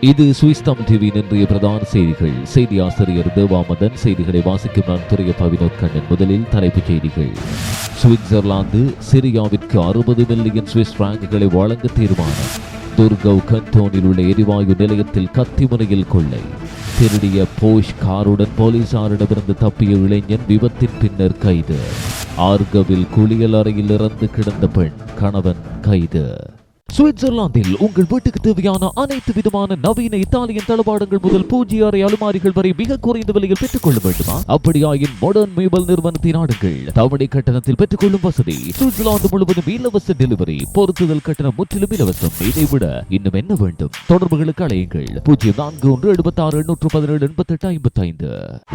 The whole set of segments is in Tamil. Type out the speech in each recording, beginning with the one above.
இது சுவிஸ்தம் டிவி இன்றைய பிரதான செய்திகள். செய்தி ஆசிரியர் தேவாமதன் செய்திகளை வாசிக்கும் நான் துறைய பவினோத் கண்ணன். முதலில் தலைப்புச் செய்திகள். சுவிட்சர்லாந்து சிரியாவிற்கு அறுபது மில்லியன் சுவிஸ் பிராங்குகளை வழங்க தீர்மானம். துர்கவ் கண்டோனில் உள்ள எரிவாயு நிலையத்தில் கத்திமுனையில் கொள்ளை. திருடிய போஷ் காருடன் போலீசாரிடமிருந்து தப்பிய இளைஞன் விபத்தின் பின்னர் கைது. ஆர்கவில் குளியல் அறையில் இறந்து கிடந்த பெண் கணவன் கைது. சுவிட்சர்லாந்தில் உங்கள் வீட்டுக்கு தேவையான அனைத்து விதமான நவீன இத்தாலியன் தளபாடங்கள் முதல் பூஜ்ய அறை அலுமாரிகள் வரை மிக குறைந்த விலையில் பெற்றுக் கொள்ள வேண்டுமா? அப்படியாயின் மாடர்ன் மேபல் நிறுவனத்தின் நாடுகள் தவணை கட்டணத்தில் பெற்றுக்கொள்ளும் வசதி. சுவிட்சர்லாந்து முழுவதும் இலவச டெலிவரி பொருத்துதல் கட்டணம் முற்றிலும் இலவசம். இதை விட இன்னும் என்ன வேண்டும்? தொடர்புகளுக்கு அழையுங்கள். பூஜ்ஜியம் நான்கு ஒன்று எழுபத்தி ஆறு எண்ணூற்று பதினேழு எண்பத்தி எட்டு ஐம்பத்தி ஐந்து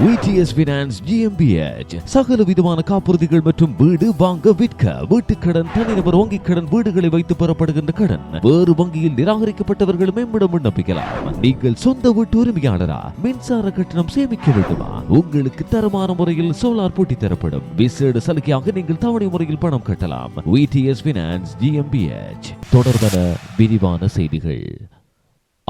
விடிஎஸ் பினான்ஸ் ஜிஎம்பிஎச் சகல விதமான காப்புறுதிகள் மற்றும் வீடு வாங்க விற்க வீட்டுக்கடன் தனிநபர் வங்கிக் கடன் வீடுகளை வைத்து பெறப்படுகின்ற கடன் வேறு வங்கியில் நிராகரிக்கப்பட்டவர்களுமே மேம்படும் விண்ணப்பிக்கலாம். நீங்கள் சொந்த வீட்டு உரிமையாளரா? மின்சார கட்டணம் சேமிக்க வேண்டுமா? உங்களுக்கு தரமான முறையில் சோலார் போட்டி தரப்படும். விசேட சலுகையாக நீங்கள் தவணை முறையில் பணம் கட்டலாம். விடிஎஸ் பினான்ஸ் ஜிஎம்பிஎச் தொடர்பான விரிவான செய்திகள்.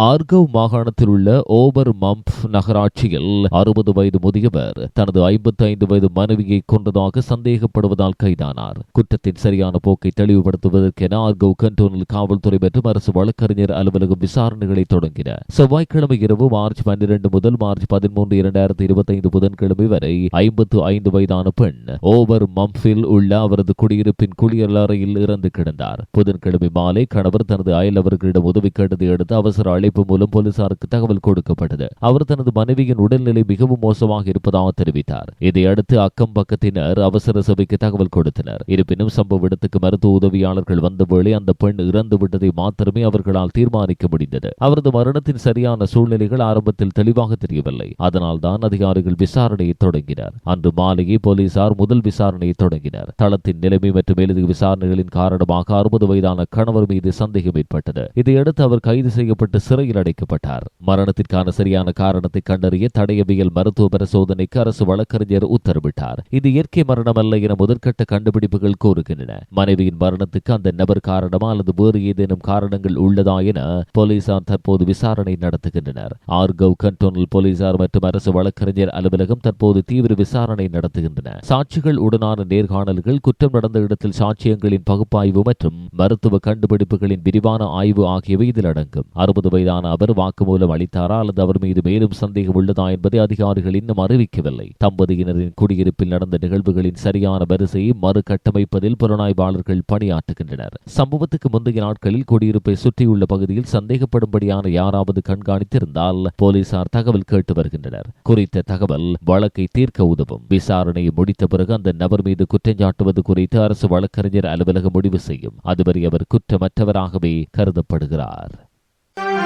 ஆர்கவ் மாகாணத்தில் உள்ள ஓபர் மம்ப் நகராட்சியில் அறுபது வயது முதியவர் தனது ஐம்பத்தி ஐந்து வயது மனைவியை கொன்றதாக சந்தேகப்படுவதால் கைதானார். குற்றத்தின் சரியான போக்கை தெளிவுபடுத்துவதற்கென ஆர்கவ் கண்டோனில் காவல்துறை மற்றும் அரசு வழக்கறிஞர் அலுவலகம் விசாரணைகளை தொடங்கின. செவ்வாய்க்கிழமை இரவு மார்ச் பன்னிரண்டு முதல் மார்ச் பதிமூன்று இரண்டாயிரத்தி இருபத்தி ஐந்து புதன்கிழமை வரை ஐம்பத்து ஐந்து வயதான பெண் ஓவர் மம்ஃபில் உள்ள அவரது குடியிருப்பின் குளியலறையில் இறந்து கிடந்தார். புதன்கிழமை மாலை கணவர் தனது அயலவர்களிடம் உதவி கேட்டதை அடுத்து அவசர அழைப்பு மூலம் போலீசாருக்கு தகவல் கொடுக்கப்பட்டது. அவர் தனது மனைவியின் உடல்நிலை மிகவும் மோசமாக இருப்பதாக தெரிவித்தார். இதையடுத்து அக்கம் பக்கத்தினர் அவசர சபைக்கு தகவல் கொடுத்தனர். இருப்பினும் சம்பவ இடத்துக்கு மருத்துவ உதவியாளர்கள் வந்தவேளை அந்த பெண் இறந்து விட்டதை மாத்திரமே அவர்களால் தீர்மானிக்க முடிந்தது. அவரது மரணத்தின் சரியான சூழ்நிலைகள் ஆரம்பத்தில் தெளிவாக தெரியவில்லை. அதனால் தான் அதிகாரிகள் விசாரணையை தொடங்கினர். அன்று மாலையே போலீசார் முதல் விசாரணையை தொடங்கினர். தளத்தின் நிலைமை மற்றும் மேலதிக விசாரணைகளின் காரணமாக அறுபது வயதான கணவர் மீது சந்தேகம் ஏற்பட்டது. இதையடுத்து அவர் கைது செய்யப்பட்டு சிறையில் அடைக்கப்பட்டார். மரணத்திற்கான சரியான காரணத்தை கண்டறிய தடயவியல் மருத்துவ பரிசோதனைக்கு அரசு வழக்கறிஞர் உத்தரவிட்டார். இது இயற்கை மரணம் அல்ல என முதற்கட்ட கண்டுபிடிப்புகள் கூறுகின்றன. மனைவியின் மரணத்துக்கு அந்த நபர் காரணமா அல்லது வேறு ஏதேனும் காரணங்கள் உள்ளதா என போலீசார் தற்போது விசாரணை நடத்துகின்றனர். ஆர்கவ் கண்டோனல் போலீசார் மற்றும் அரசு வழக்கறிஞர் அலுவலகம் தற்போது தீவிர விசாரணை நடத்துகின்றன. சாட்சிகள் உடனான நேர்காணல்கள் குற்றம் நடந்த இடத்தில் சாட்சியங்களின் பகுப்பாய்வு மற்றும் மருத்துவ கண்டுபிடிப்புகளின் விரிவான ஆய்வு ஆகியவை இதில் அடங்கும். அறுபது வயது மீதான அவர் வாக்குமூலம் அளித்தாரா அல்லது அவர் மீது மேலும் சந்தேகம் உள்ளதா என்பதை அதிகாரிகள் இன்னும் அறிவிக்கவில்லை. தம்பதியினரின் குடியிருப்பில் நடந்த நிகழ்வுகளின் சரியான வரிசையை மறுகட்டமைப்பதில் புலனாய்வாளர்கள் பணியாற்றுகின்றனர். சம்பவத்துக்கு முந்தைய நாட்களில் குடியிருப்பை சுற்றியுள்ள பகுதியில் சந்தேகப்படும்படியான யாராவது கண்காணித்திருந்தால் போலீசார் தகவல் கேட்டு வருகின்றனர். குறித்த தகவல் வழக்கை தீர்க்க உதவும். விசாரணையை முடித்த பிறகு அந்த நபர் மீது குற்றஞ்சாட்டுவது குறித்து அரசு வழக்கறிஞர் அலுவலகம் முடிவு செய்யும். அதுவரை அவர் குற்றமற்றவராகவே கருதப்படுகிறார்.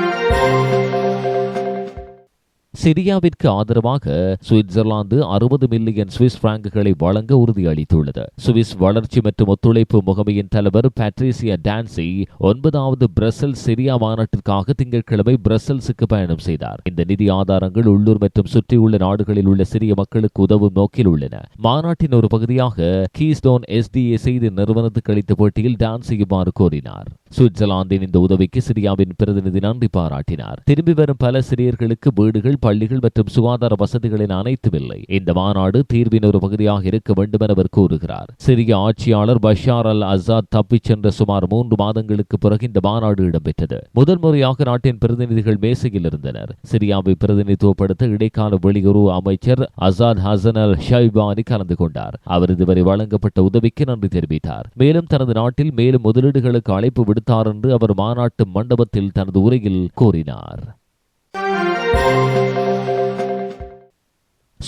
Música சிரியாவிற்கு ஆதரவாக சுவிட்சர்லாந்து அறுபது மில்லியன் சுவிஸ் பிராங்குகளை வழங்க உறுதியளித்துள்ளது. சுவிஸ் வளர்ச்சி மற்றும் ஒத்துழைப்பு முகமையின் தலைவர் பேட்ரிசியா டான்சி ஒன்பதாவது பிரசல் சிரியா மாநாட்டிற்காக திங்கட்கிழமை பிரசல்ஸுக்கு பயணம் செய்தார். இந்த நிதி ஆதாரங்கள் உள்ளூர் மற்றும் சுற்றியுள்ள நாடுகளில் உள்ள சிறிய மக்களுக்கு உதவும் நோக்கில் உள்ளன. மாநாட்டின் ஒரு பகுதியாக கீஸ்டோன் எஸ்டிஏ செய்தி நிறுவனத்துக்கு அளித்த போட்டியில் டான்சி இவ்வாறு கூறினார். சுவிட்சர்லாந்தின் இந்த உதவிக்கு சிரியாவின் பிரதிநிதி நன்றி பாராட்டினார். திரும்பி வரும் பல சிறியர்களுக்கு வீடுகள் பள்ளிகள் மற்றும் சுகாதார வசதிகளின் அனைத்தும் இல்லை. இந்த மாநாடு தீர்வின் ஒரு பகுதியாக இருக்க வேண்டும் என அவர் கூறுகிறார். சிரிய ஆட்சியாளர் பஷார் அல் அசாத் தப்பிச் சென்ற சுமார் மூன்று மாதங்களுக்கு பிறகு இந்த மாநாடு இடம்பெற்றது. முதன்முறையாக நாட்டின் பிரதிநிதிகள் மேசையில் இருந்தனர். சிரியாவை பிரதிநிதித்துவப்படுத்த இடைக்கால வெளியுறவு அமைச்சர் அசாத் ஹசன் அல் ஷைபானி கலந்து கொண்டார். அவர் இதுவரை வழங்கப்பட்ட உதவிக்கு நன்றி தெரிவித்தார். மேலும் தனது நாட்டில் மேலும் முதலீடுகளுக்கு அழைப்பு விடுத்தார் என்று அவர் மாநாட்டு மண்டபத்தில் தனது உரையில் கூறினார். Música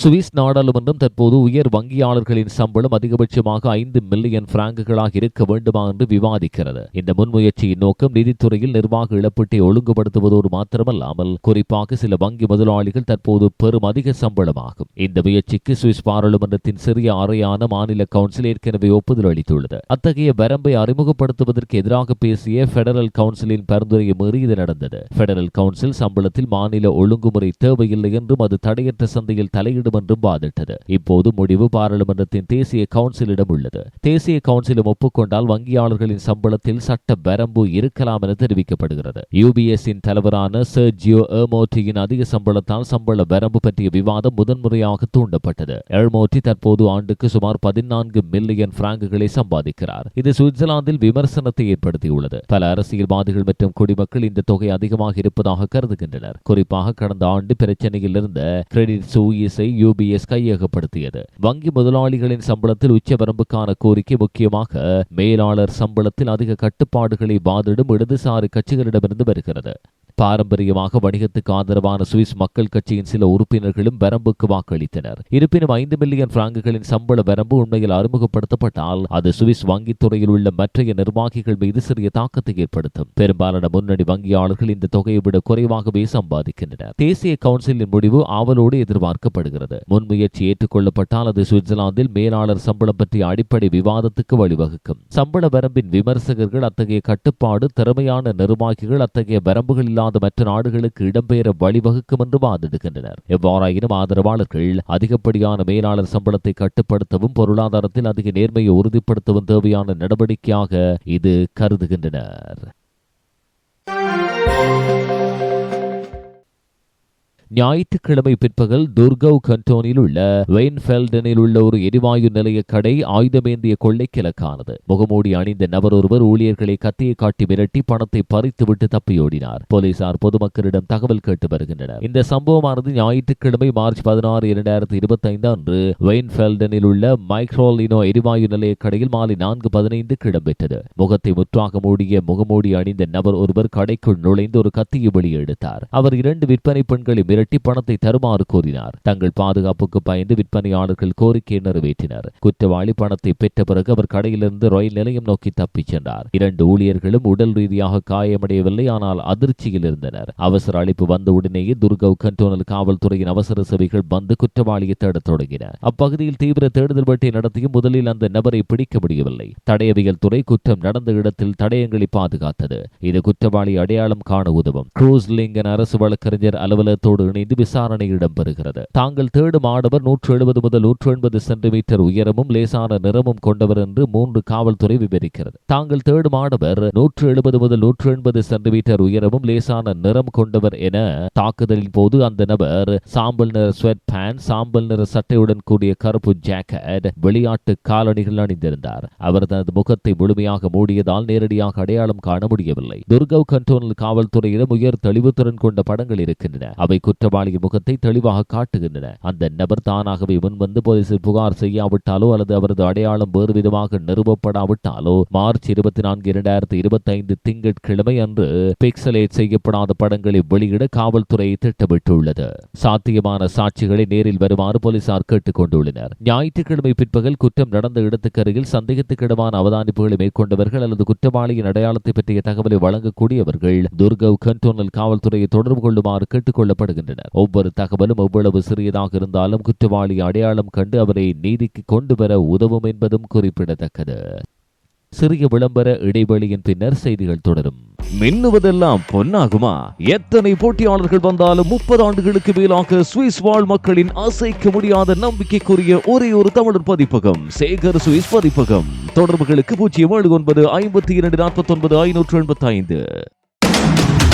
சுவிஸ் நாடாளுமன்றம் தற்போது உயர் வங்கியாளர்களின் சம்பளம் அதிகபட்சமாக ஐந்து மில்லியன் பிராங்குகளாக இருக்க வேண்டுமா என்று விவாதிக்கிறது. இந்த முன்முயற்சியின் நோக்கம் நிதித்துறையில் நிர்வாக இழப்பீட்டை ஒழுங்குபடுத்துவதோடு மாத்திரமல்லாமல் குறிப்பாக சில வங்கி முதலாளிகள் தற்போது பெரும் அதிக சம்பளமாகும். இந்த முயற்சிக்கு சுவிஸ் பாராளுமன்றத்தின் சிறிய அறையான மாநில கவுன்சில் ஏற்கனவே ஒப்புதல் அளித்துள்ளது. அத்தகைய வரம்பை அறிமுகப்படுத்துவதற்கு எதிராக பேசிய பெடரல் கவுன்சிலின் பரிந்துரையை மீறி இது நடந்தது. பெடரல் கவுன்சில் சம்பளத்தில் மாநில ஒழுங்குமுறை தேவையில்லை என்றும் அது தடையற்ற சந்தையில் தலையிட வேண்டும் என்றும் வாதிட்டது. இப்போது முடிவு பாராளுமன்றத்தின் தேசிய கவுன்சிலிடம் உள்ளது. தேசிய கவுன்சிலும் ஒப்புக்கொண்டால் வங்கியாளர்களின் சம்பளத்தில் சட்ட வரம்பு இருக்கலாம் என தெரிவிக்கப்படுகிறது. யூபிஎஸ்இன் தலைவரான சர்ஜியோ எர்மோட்டியின் அதிக சம்பளத்தால் சம்பள வரம்பு பற்றிய விவாதம் முதன்முறையாக தூண்டப்பட்டது. எர்மோட்டி தற்போது ஆண்டுக்கு சுமார் பதினான்கு மில்லியன் பிராங்குகளை சம்பாதிக்கிறார். இது சுவிட்சர்லாந்தில் விமர்சனத்தை ஏற்படுத்தியுள்ளது. பல அரசியல்வாதிகள் மற்றும் குடிமக்கள் இந்த தொகை அதிகமாக இருப்பதாக கருதுகின்றனர். குறிப்பாக கடந்த ஆண்டு பிரச்சனையில் இருந்த கிரெடிட் சூயிஸை யூபிஎஸ் கையகப்படுத்தியது. வங்கி முதலாளிகளின் சம்பளத்தில் உச்சவரம்புக்கான கோரிக்கை முக்கியமாக மேலாளர் சம்பளத்தில் அதிக கட்டுப்பாடுகளை வாதிடும் இடதுசாரி கட்சிகளிடமிருந்து வருகிறது. பாரம்பரியமாக வணிகத்துக்கு ஆதரவான சுவிஸ் மக்கள் கட்சியின் சில உறுப்பினர்களும் வரம்புக்கு வாக்களித்தனர். இருப்பினும் ஐந்து மில்லியன் பிராங்குகளின் சம்பள வரம்பு உண்மையில் அறிமுகப்படுத்தப்பட்டால் அது சுவிஸ் வங்கித்துறையில் உள்ள மற்றைய நிர்வாகிகள் மீது சிறிய தாக்கத்தை ஏற்படுத்தும். பெரும்பாலான முன்னணி வங்கியாளர்கள் இந்த தொகையை விட குறைவாகவே சம்பாதிக்கின்றனர். தேசிய கவுன்சிலின் முடிவு ஆவலோடு எதிர்பார்க்கப்படுகிறது. முன்முயற்சி ஏற்றுக்கொள்ளப்பட்டால் அது சுவிட்சர்லாந்தில் மேலாளர் சம்பளம் பற்றிய அடிப்படை விவாதத்துக்கு வழிவகுக்கும். சம்பள வரம்பின் விமர்சகர்கள் அத்தகைய கட்டுப்பாடு திறமையான நிர்வாகிகள் அத்தகைய வரம்புகள் இல்லாத மற்ற நாடுகளுக்கு இடம்பெயர வழிவகுக்கும் என்று வாதிடுகின்றனர் எவ்வாறாயினும் ஆதரவாளர்கள் அதிகப்படியான மேலாளர் சம்பளத்தை கட்டுப்படுத்தவும் பொருளாதாரத்தில் அதிக நேர்மையை உறுதிப்படுத்தவும் தேவையான நடவடிக்கையாக இது கருதுகின்றனர். ஞாயிற்றுக்கிழமை பிற்பகல் துர்கவ் கண்டோனில் உள்ள வெயின்ஃபெல்டனில் உள்ள ஒரு எரிவாயு நிலைய கடை ஆயுதமேந்திய கொள்ளைக்கிழக்கானது. முகமூடி அணிந்த நபர் ஒருவர் ஊழியர்களை கத்தியை காட்டி மிரட்டி பணத்தை பறித்துவிட்டு தப்பியோடினார். போலீசார் பொதுமக்களிடம் தகவல் கேட்டு வருகின்றனர். இந்த சம்பவமானது ஞாயிற்றுக்கிழமை மார்ச் பதினாறு இரண்டாயிரத்தி இருபத்தி ஐந்து அன்று வெயின்ஃபெல்டனில் உள்ள மைக்ரோலினோ எரிவாயு நிலைய கடையில் மாலை நான்கு பதினைந்துக்கு இடம்பெற்றது முகத்தை முற்றாக மூடிய முகமூடி அணிந்த நபர் ஒருவர் கடைக்குள் நுழைந்து ஒரு கத்தியை வெளியே எடுத்தார் அவர் இரண்டு விற்பனை பெண்களை மிரட்டி பணத்தை தருமாறு கோரினார். தங்கள் பாதுகாப்புக்கு பயந்து விற்பனையாளர்கள் கோரிக்கையை நிறைவேற்றினர். குற்றவாளி பணத்தை பெற்ற பிறகு அவர் கடையிலிருந்து ரயில் நிலையம் நோக்கி தப்பிச் சென்றார். இரண்டு ஊழியர்களும் உடல் ரீதியாக காயமடையவில்லை ஆனால் அதிர்ச்சியில் இருந்தனர். அவசர அழைப்பு வந்தவுடனேயே துர்கவ் கண்டோனல் காவல்துறையின் அவசர சேவைகள் வந்து குற்றவாளியை தேடத் தொடங்கின. அப்பகுதியில் தீவிர தேடுதல் வேட்டை நடத்தியும் முதலில் அந்த நபரை பிடிக்க முடியவில்லை. தடயவியல் துறை குற்றம் நடந்த இடத்தில் தடயங்களை பாதுகாத்தது. இது குற்றவாளி அடையாளம் காண உதவும். குரூஸ் லிங்கன் அரசு வழக்கறிஞர் அலுவலகத்தோடு இணைந்து விசாரணை இடம்பெறுகிறது தாங்கள் தேடும் ஆடவர் நூற்று எழுபது முதல் நூற்று எண்பது சென்டிமீட்டர் உயரமும் லேசான நிறமும் கொண்டவர் என்று மூன்று காவல்துறை விவரிக்கிறது. தாங்கள் தேடும் ஆடவர் நூற்று எழுபது முதல் நூற்று எண்பது சென்டிமீட்டர் உயரமும் லேசான நிறம் கொண்டவர் என தாக்குதலின் போது அந்த நபர் சாம்பல் நிற ஸ்வெட் பேண்ட் சாம்பல் நிற சட்டையுடன் கூடிய கருப்பு ஜாக்கெட் விளையாட்டு காலணிகள் அணிந்திருந்தார். அவர் தனது முகத்தை முழுமையாக மூடியதால் நேரடியாக அடையாளம் காண முடியவில்லை. துர்கவ் கண்டோனல் காவல்துறையிடம் உயர் தெளிவுத்திறன் கொண்ட படங்கள் இருக்கின்றன. அவை குற்றவாளியின் முகத்தை தெளிவாக காட்டுகின்றன. அந்த நபர் தானாகவே முன்வந்து போலீசில் புகார் செய்யாவிட்டாலோ அல்லது அவரது அடையாளம் வேறு விதமாக நிறுவப்படாவிட்டாலோ மார்ச் இருபத்தி நான்கு இரண்டாயிரத்தி இருபத்தி ஐந்து திங்கட்கிழமை அன்று பிக்சலேட் செய்யப்படாத படங்களை வெளியிட காவல்துறை திட்டமிட்டுள்ளது. சாத்தியமான சாட்சிகளை நேரில் வருமாறு போலீசார் கேட்டுக் கொண்டுள்ளனர். ஞாயிற்றுக்கிழமை பிற்பகல் குற்றம் நடந்த இடத்துக்கு அருகில் சந்தேகத்துக்கிடமான அவதானிப்புகளை மேற்கொண்டவர்கள் அல்லது குற்றவாளியின் அடையாளத்தை பற்றிய தகவலை வழங்கக்கூடியவர்கள் துர்கவ் கண்டோனல் காவல்துறையை தொடர்பு கொள்ளுமாறு கேட்டுக் கொள்ளப்படுகின்றனர். ஒவ்வொரு தகவலும் எவ்வளவு சிறியதாக இருந்தாலும் குற்றவாளி அடையாளம் கண்டு அவரை நீதிக்கு கொண்டு வர உதவும் என்பதும் குறிப்பிடத்தக்கது. சிறிய விளம்பர இடைவெளியின் பின்னர் செய்திகள் தொடரும். மின்னுவதெல்லாம் பொன்னாகுமா? எத்தனை போட்டியாளர்கள் வந்தாலும் முப்பது ஆண்டுகளுக்கு மேலாக சுவிஸ் வாழ் மக்களின் அசைக்க முடியாத நம்பிக்கைக்குரிய ஒரே ஒரு தமிழர் பதிப்பகம் சேகர் சுவிஸ் பதிப்பகம். தொடர்புகளுக்கு பூஜ்ஜியம் ஏழு ஒன்பது ஐம்பத்தி இரண்டு நாற்பத்தி ஒன்பது ஐநூற்று எண்பத்தி ஐந்து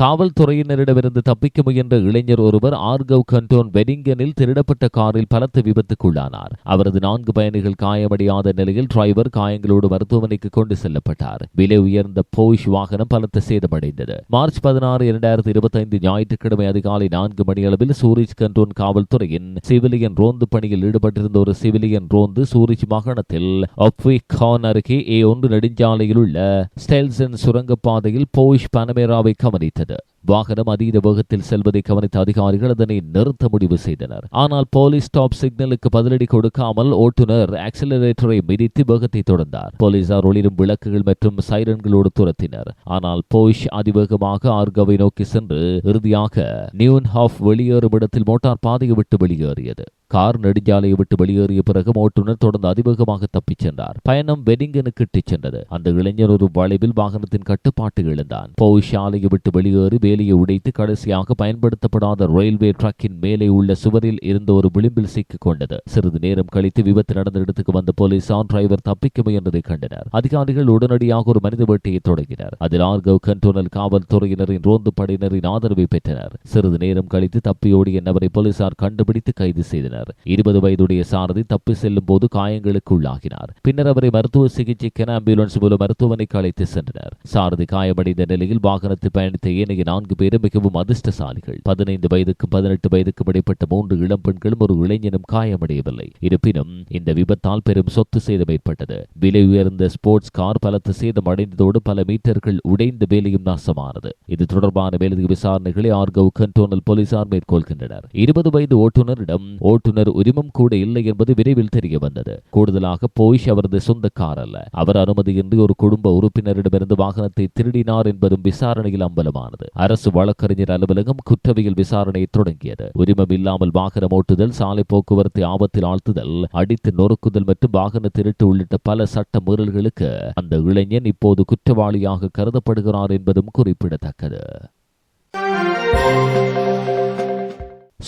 காவல்துறையினரிடமிருந்து தப்பிக்க முயன்ற இளைஞர் ஒருவர் ஆர்கவ் கண்டோன் வெடிங்கனில் திருடப்பட்ட காரில் பலத்த விபத்துக்குள்ளானார். அவரது நான்கு பயணிகள் காயமடையாத நிலையில் டிரைவர் காயங்களோடு மருத்துவமனைக்கு கொண்டு செல்லப்பட்டார். விலை உயர்ந்த போஷ் வாகனம் பலத்த சேதமடைந்தது. மார்ச் பதினாறு இரண்டாயிரத்தி இருபத்தி ஐந்து ஞாயிற்றுக்கிழமை அதிகாலை நான்கு மணியளவில் சூரிஜ் கண்டோன் காவல்துறையின் சிவிலியன் ரோந்து பணியில் ஈடுபட்டிருந்த ஒரு சிவிலியன் ரோந்து சூரிஜ் மாகாணத்தில் ஒப்விக் கான் அருகே ஏ ஒன்று நெடுஞ்சாலையில் உள்ள ஸ்டெல்சன் சுரங்கப்பாதையில் போஷ் பனமேராவை கவனித்தது. வாகனம் அதீத வேகத்தில் செல்வதை கவனித்த அதிகாரிகள் அதனை நிறுத்த முடிவு செய்தனர். ஆனால் போலீஸ் ஸ்டாப் சிக்னலுக்கு பதிலடி கொடுக்காமல் ஓட்டுநர் ஆக்சிலரேட்டரை மிதித்து வேகத்தை தொடர்ந்தார். போலீசார் ஒளிரும் விளக்குகள் மற்றும் சைரன்களோடு துரத்தினர். ஆனால் போஷ் அதிவேகமாக ஆர்கவை நோக்கி சென்று இறுதியாக நியூன் ஹாஃப் வெளியேறும் இடத்தில் மோட்டார் பாதையை விட்டு வெளியேறியது. கார் நெடுஞ்சாலையை விட்டு வெளியேறிய பிறகு ஓட்டுநர் தொடர்ந்து அதிவேகமாக தப்பிச் சென்றார். பயணம் வெடிங்கனுக்கு இட்டுச் சென்றது. அந்த இளைஞர் ஒரு வளைவில் வாகனத்தின் கட்டுப்பாட்டு இழந்தான். போய் சாலையை விட்டு வெளியேறி வேலையை உடைத்து கடைசியாக பயன்படுத்தப்படாத ரயில்வே ட்ரக்கின் மேலே உள்ள சுவரில் இருந்த ஒரு விளிம்பில் சிக்கிக் கொண்டது. சிறிது நேரம் கழித்து விபத்து நடந்த இடத்துக்கு வந்த போலீசார் டிரைவர் தப்பிக்க முயன்றதை கண்டனர். அதிகாரிகள் உடனடியாக ஒரு மனித வேட்டையை தொடங்கினர். அதில் ஆர்கவ் கண்டோனல் காவல்துறையினரின் ரோந்து படையினரின் ஆதரவை பெற்றனர். சிறிது நேரம் கழித்து தப்பியோடிய நபரை போலீசார் கண்டுபிடித்து கைது செய்தனர். இருபது வயதுடைய சாரதி தப்பி செல்லும் போது காயங்களுக்கு உள்ளாகினார். பின்னர் அவரை மருத்துவ சிகிச்சைக்கென ஆம்புலன்ஸ் மூலம் மருத்துவமனைக்கு அழைத்து சென்றனர். சாரதி காயமடைந்த நிலையில் வாகனத்தில் பயணித்த ஏனைய நான்கு பேரும் மிகவும் அதிர்ஷ்டசாலிகள். பதினைந்து வயதுக்கும் பதினெட்டு வயதுக்கும் இடைப்பட்ட மூன்று இளம் பெண்களும் ஒரு இளைஞனும் காயமடையவில்லை. இருப்பினும் இந்த விபத்தால் பெரும் சொத்து சேதம் ஏற்பட்டது. விலை உயர்ந்த ஸ்போர்ட்ஸ் கார் பலத்த சேதம் அடைந்ததோடு பல மீட்டர்கள் உடைந்த வேலையும் நாசமானது. இது தொடர்பான மேலதிக விசாரணைகளை ஆர்கவ் கண்டோனல் போலீசார் மேற்கொள்கின்றனர். இருபது வயது ஓட்டுநரிடம் ஓட்டு ஓட்டுநர் உரிமம் கூட இல்லை என்பது விரைவில் தெரிய வந்தது. கூடுதலாக போய்ஷ் அவரது சொந்த கார் அல்ல. அவர் அனுமதியின்றி ஒரு குடும்ப உறுப்பினரிடமிருந்து வாகனத்தை திருடினார் என்பதும் விசாரணையில் அம்பலமானது. அரசு வழக்கறிஞர் அலுவலகம் குற்றவியல் விசாரணையை தொடங்கியது. உரிமம் இல்லாமல் வாகனம் ஓட்டுதல் சாலை போக்குவரத்தை ஆபத்தில் ஆழ்த்துதல் அடித்து நொறுக்குதல் மற்றும் வாகன திருட்டு உள்ளிட்ட பல சட்ட மீறல்களுக்கு அந்த இளைஞன் இப்போது குற்றவாளியாக கருதப்படுகிறார் என்பதும் குறிப்பிடத்தக்கது.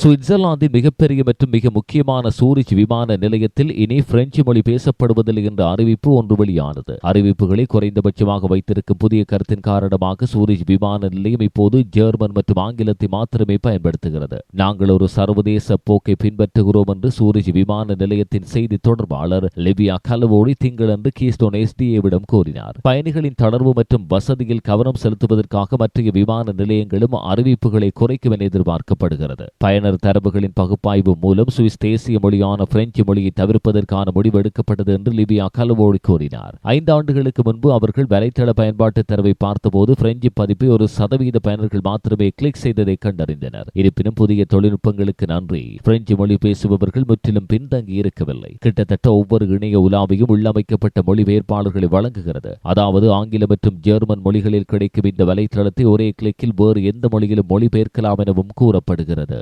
சுவிட்சர்லாந்தின் மிகப்பெரிய மற்றும் மிக முக்கியமான சூரிச் விமான நிலையத்தில் இனி பிரெஞ்சு மொழி பேசப்படுவதில்லை என்ற அறிவிப்பு ஒன்று வெளியானது. அறிவிப்புகளை குறைந்தபட்சமாக வைத்திருக்கும் புதிய கருத்தின் காரணமாக சூரிச் விமான நிலையம் இப்போது ஜெர்மன் மற்றும் ஆங்கிலத்தை மாத்திரமே பயன்படுத்துகிறது. நாங்கள் ஒரு சர்வதேச போக்கை பின்பற்றுகிறோம் என்று சூரிச் விமான நிலையத்தின் செய்தி தொடர்பாளர் லிபியா கலவோடி திங்களன்று கீஸ்டோன் எஸ்டிஏவிடம் கூறினார். பயணிகளின் தளர்வு மற்றும் வசதியில் கவனம் செலுத்துவதற்காக மற்ற விமான நிலையங்களும் அறிவிப்புகளை குறைக்கும் என எதிர்பார்க்கப்படுகிறது. பயண பயனர் தரவுகளின் பகுப்பாய்வு மூலம் சுவிஸ் தேசிய மொழியான பிரெஞ்சு மொழியை தவிர்ப்பதற்கான முடிவு எடுக்கப்பட்டது என்று லிபியா கலவோடு கூறினார். ஐந்து ஆண்டுகளுக்கு முன்பு அவர்கள் வலைத்தள பயன்பாட்டு தரவை பார்த்தபோது பிரெஞ்சு பதிப்பை ஒரு சதவீத பயனர்கள் மாத்திரமே கிளிக் செய்ததை கண்டறிந்தனர். இருப்பினும் புதிய தொழில்நுட்பங்களுக்கு நன்றி. பிரெஞ்சு மொழி பேசுபவர்கள் முற்றிலும் பின்தங்கி இருக்கவில்லை. கிட்டத்தட்ட ஒவ்வொரு இணைய உலாவையும் உள்ளமைக்கப்பட்ட மொழிபெயர்ப்பாளர்களை வழங்குகிறது. அதாவது ஆங்கிலம் மற்றும் ஜெர்மன் மொழிகளில் கிடைக்கும் இந்த வலைத்தளத்தை ஒரே கிளிக்கில் வேறு எந்த மொழியிலும் மொழிபெயர்க்கலாம் எனவும் கூறப்படுகிறது.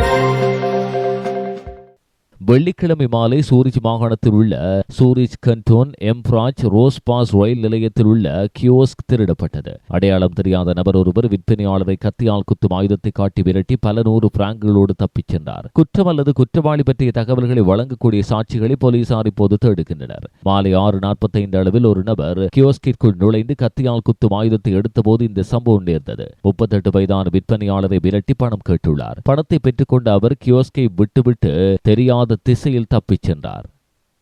Música வெள்ளிக்கிழமை மாலை சூரிச் மாகாணத்தில் உள்ள சூரிச் கண்டோன் எம்ப்ராஜ் ரோஸ்பாஸ் ரயில் நிலையத்தில் உள்ள கியோஸ்க் திருடப்பட்டது. அடையாளம் தெரியாத நபர் ஒருவர் விற்பனையாளரை கத்தியால் குத்தும் ஆயுதத்தை காட்டி விரட்டி பல நூறு பிராங்குகளோடு தப்பிச் சென்றார். குற்றம் அல்லது குற்றவாளி பற்றிய தகவல்களை வழங்கக்கூடிய சாட்சிகளை போலீசார் இப்போது தேடுகின்றனர். மாலை ஆறு நாற்பத்தைந்து அளவில் ஒரு நபர் கியோஸ்கிற்குள் நுழைந்து கத்தியால் குத்தும் ஆயுதத்தை எடுத்தபோது இந்த சம்பவம் நேர்ந்தது. முப்பத்தெட்டு வயதான விற்பனையாளரை விரட்டி பணம் கேட்டுள்ளார். பணத்தை பெற்றுக்கொண்ட அவர் கியோஸ்கை விட்டுவிட்டு தெரியாத திசையில் தப்பிச் சென்றார்.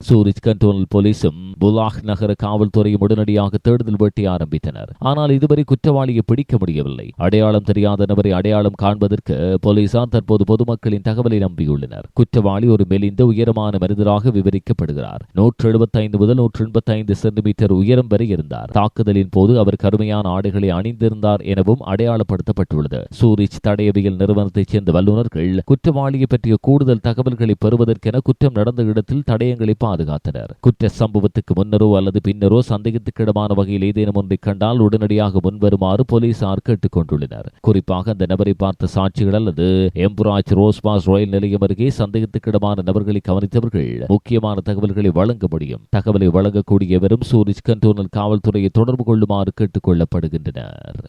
சூரிஜ் கண்டோனல் போலீசும் புலாக் நகர காவல்துறையும் உடனடியாக தேடுதல் வேட்டை ஆரம்பித்தனர். ஆனால் இதுவரை குற்றவாளியை பிடிக்க முடியவில்லை. அடையாளம் தெரியாத நபரை அடையாளம் காண்பதற்கு போலீசார் தற்போது பொதுமக்களின் தகவலை நம்பியுள்ளனர். குற்றவாளி ஒரு மெலிந்த உயரமான மனிதராக விவரிக்கப்படுகிறார். நூற்று எழுபத்தைந்து முதல் நூற்று எண்பத்தைந்து சென்டிமீட்டர் உயரம் வரை இருந்தார். தாக்குதலின் போது அவர் கருமையான ஆடைகளை அணிந்திருந்தார் எனவும் அடையாளப்படுத்தப்பட்டுள்ளது. சூரிச் தடையவியல் நிறுவனத்தைச் சேர்ந்த வல்லுநர்கள் குற்றவாளியை பற்றிய கூடுதல் தகவல்களை பெறுவதற்கென குற்றம் நடந்த இடத்தில் தடயங்களை பாதுகாத்தனர். குற்ற சம்பவத்துக்கு முன்னரோ அல்லது பின்னரோ சந்தேகத்துக்கிடமான வகையில் ஏதேனும் ஒன்றை கண்டால் உடனடியாக முன்வருமாறு போலீசார் கேட்டுக் கொண்டுள்ளனர் குறிப்பாக அந்த நபரை பார்த்த சாட்சிகள் அல்லது எம்புராஜ் ரோஸ்பாஸ் ரயில் நிலையம் அருகே சந்தேகத்துக்கிடமான நபர்களை கவனித்தவர்கள் முக்கியமான தகவல்களை வழங்க முடியும் தகவலை வழங்கக்கூடியவரும் சூரிஜ் கண்டோனல் காவல்துறையை தொடர்பு கொள்ளுமாறு கேட்டுக் கொள்ளப்படுகின்றனர்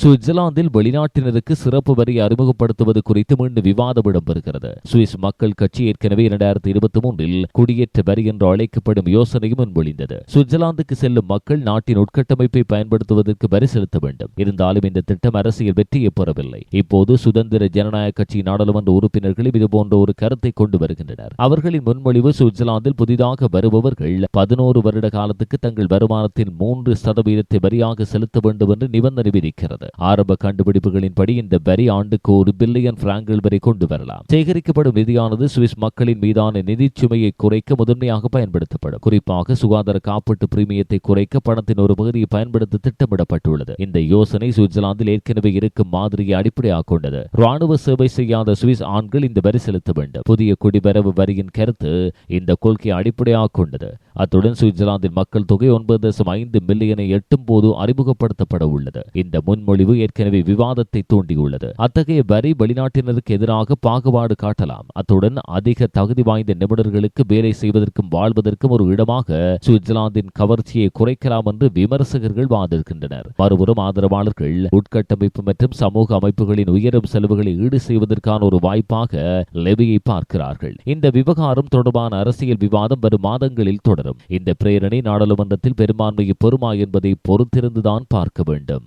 சுவிட்சர்லாந்தில் வெளிநாட்டினருக்கு சிறப்பு வரி அறிமுகப்படுத்துவது குறித்து மீண்டும் விவாதம் இடம்பெறுகிறது. சுவிஸ் மக்கள் கட்சி ஏற்கனவே இரண்டாயிரத்தி இருபத்தி மூன்றில் குடியேற்ற வரி என்று அழைக்கப்படும் யோசனையும் முன்மொழிந்தது. சுவிட்சர்லாந்துக்கு செல்லும் மக்கள் நாட்டின் உட்கட்டமைப்பை பயன்படுத்துவதற்கு வரி செலுத்த வேண்டும். இருந்தாலும் இந்த திட்டம் அரசியல் வெற்றியை பெறவில்லை. இப்போது சுதந்திர ஜனநாயக கட்சி நாடாளுமன்ற உறுப்பினர்களும் இதுபோன்ற ஒரு கருத்தை கொண்டு வருகின்றனர். அவர்களின் முன்மொழிவு சுவிட்சர்லாந்தில் புதிதாக வருபவர்கள் பதினோரு வருட காலத்துக்கு தங்கள் வருமானத்தின் மூன்று சதவீதத்தை வரியாக செலுத்த வேண்டும் என்று நிபந்தனை விதிக்கிறது. ஆரம்ப கண்டுபிடிப்புகளின்படி இந்த வரி ஆண்டுக்கு ஒரு பில்லியன் பிராங்குகள் வரை கொண்டு வரலாம். சேகரிக்கப்படும் நிதியானது சுவிஸ் மக்களின் மீதான நிதி சுமையை குறைக்க முதன்மையாக பயன்படுத்தப்படும். குறிப்பாக சுகாதார காப்பீட்டு பிரீமியத்தை குறைக்க பணத்தின் ஒரு பகுதியை பயன்படுத்த திட்டமிடப்பட்டுள்ளது. இந்த யோசனை சுவிட்சர்லாந்தில் ஏற்கனவே இருக்கும் மாதிரியை அடிப்படையாக கொண்டது. ராணுவ சேவை செய்யாத சுவிஸ் ஆண்கள் இந்த வரி செலுத்த வேண்டும். புதிய குடிவரவு வரியின் கருத்து இந்த கொள்கையை அடிப்படையாக கொண்டது. அத்துடன் சுவிட்சர்லாந்தின் மக்கள் தொகை ஒன்பது தசம் ஐந்து மில்லியனை எட்டும் போது அறிமுகப்படுத்தப்பட உள்ளது. இந்த முன்மொழி முன்மொழிவு ஏற்கனவே விவாதத்தை தூண்டியுள்ளது. அத்தகைய வரி வெளிநாட்டினருக்கு எதிராக பாகுபாடு காட்டலாம். அத்துடன் அதிக தகுதி வாய்ந்த நிபுணர்களுக்கு வேலை செய்வதற்கும் வாழ்வதற்கும் ஒரு இடமாக சுவிட்சர்லாந்தின் கவர்ச்சியை குறைக்கலாம் என்று விமர்சகர்கள் வாதிடுகின்றனர் மறுபுறம் ஆதரவாளர்கள் உட்கட்டமைப்பு மற்றும் சமூக அமைப்புகளின் உயரும் செலவுகளை ஈடு செய்வதற்கான ஒரு வாய்ப்பாக லெவியை பார்க்கிறார்கள். இந்த விவகாரம் தொடர்பான அரசியல் விவாதம் வரும் மாதங்களில் தொடரும். இந்த பிரேரணை நாடாளுமன்றத்தில் பெரும்பான்மையை பெறுமா என்பதை பொறுத்திருந்துதான் பார்க்க வேண்டும்.